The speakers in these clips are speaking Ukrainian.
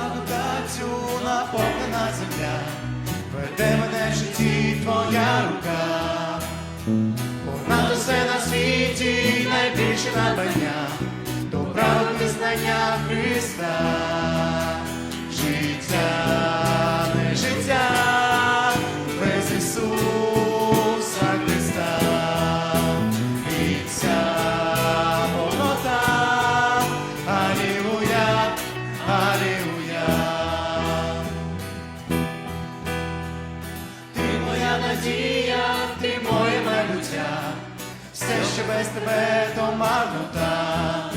Правда цю наповнена земля, веде мене в житті твоя рука, понад все на світі найбільше надбання, до правди знання Христа. Надія, ти моє малюття, все, що без тебе, то марнота.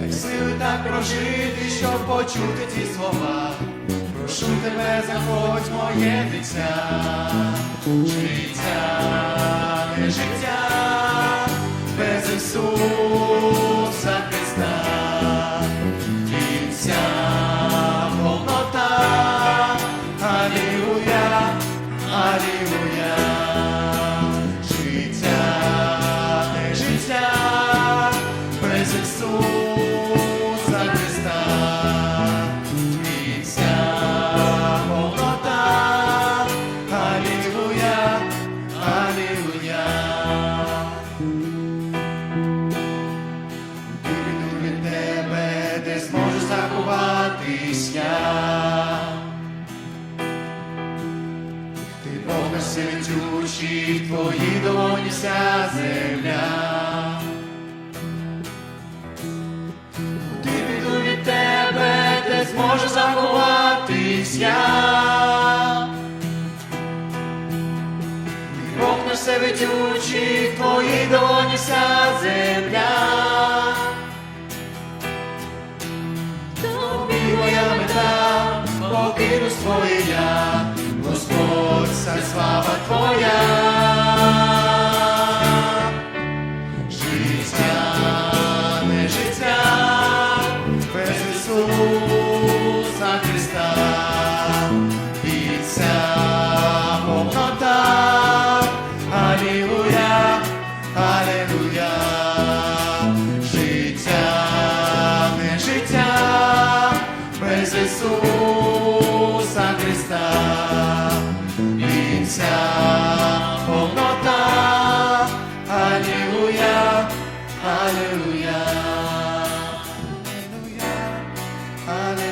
Так сили так прожити, щоб почути ті слова. Прошу тебе, заходь моє дитя, життя, не життя, заховатись я. Ти наш всевідючий, в твоїй долоні вся земля. Куди піду від тебе, де зможу заховатись я. Ти Бог наш в твоїй долоні вся земля. guerreiros foi a Христа, Він вся повнота, Алілуя, Алілуя, Алілуя, Алілуя.